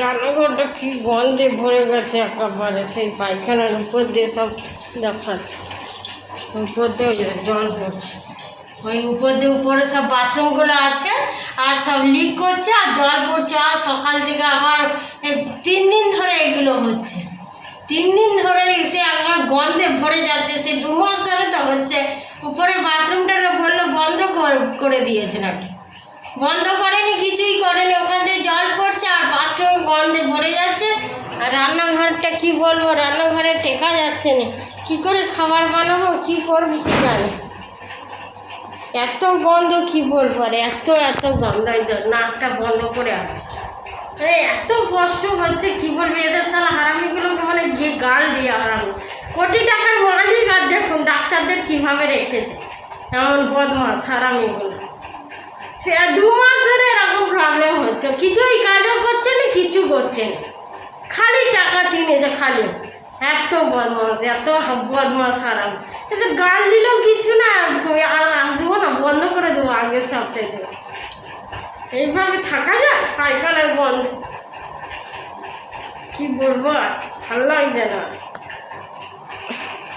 রান্নাঘরটা কি গন্ধে ভরে গেছে একেবারে, সেই পায়খানার উপর দিয়ে সব দেখার। উপর দিয়ে জল পড়ছে। ওই উপর দিয়ে উপরে সব বাথরুমগুলো আছে, আর সব লিক করছে, আর জল পড়ছে। আর সকাল থেকে আবার তিন দিন ধরে এগুলো হচ্ছে। তিন দিন ধরে সে আবার গন্ধে ভরে যাচ্ছে। সে দু মাস ধরে তো হচ্ছে। উপরে বাথরুমটা না বলল বন্ধ করে দিয়েছে নাকি? বন্ধ করেনি ভরে যাচ্ছে। আর রান্নাঘরটা কি বলব? রান্নাঘরে টেকা যাচ্ছে না। কি করে খাবার বানাবো? কি করব কি জানি। এত গন্ধ কি বলব? আর এত এত গন্ধ। নাকটা বন্ধ করে আসছে। আরে এত কষ্ট হচ্ছে, কি বলব? এদের সারা হারামিগুলোকে মানে গিয়ে গাল দিয়ে হারামি কোটি টাকার মালিক আর দেখুন, ডাক্তারদের কীভাবে রেখেছে। এমন বদমাস হারামিগুলো। সে দু মাস ধরে এরকম প্রবলেম করছে খালি টাকা চিনে যে খালি। এত বদমাস এত বদমাস হারাম। এতে গাল দিলেও কিছু না আর আসব না, বন্ধ করে দেবো আগের সপ্তাহে। এইভাবে থাকা যায়? পায়খানার বন্ধ। কি বলব আর? ভালো লাগছে না।